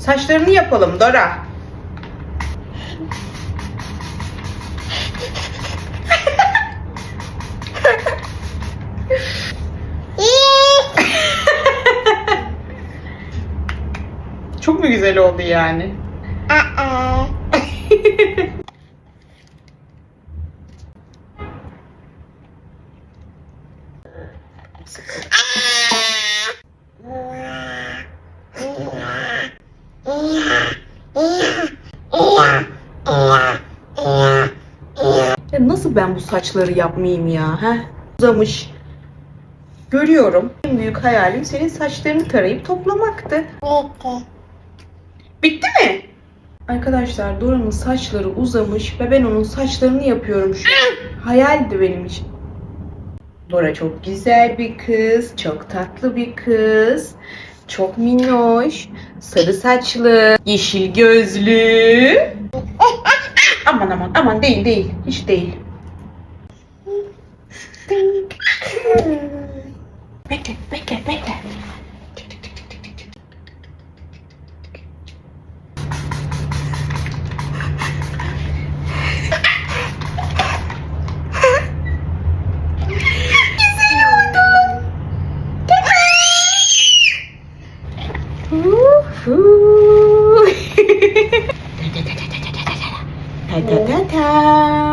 Saçlarını yapalım Dora. Çok mu güzel oldu yani? Aa. Ya nasıl ben bu saçları yapmayayım ya? He? Uzamış. Görüyorum. En büyük hayalim senin saçlarını tarayıp toplamaktı. Bitti mi? Arkadaşlar Dora'nın saçları uzamış ve ben onun saçlarını yapıyorum şu an. Hayaldi benim için. Dora çok güzel bir kız, çok tatlı bir kız. Çok minnoş, sarı saçlı, yeşil gözlü. Aman aman aman değil değil, hiç değil. Bekle, bekle, bekle. Woohoo! da da da da da da da da da da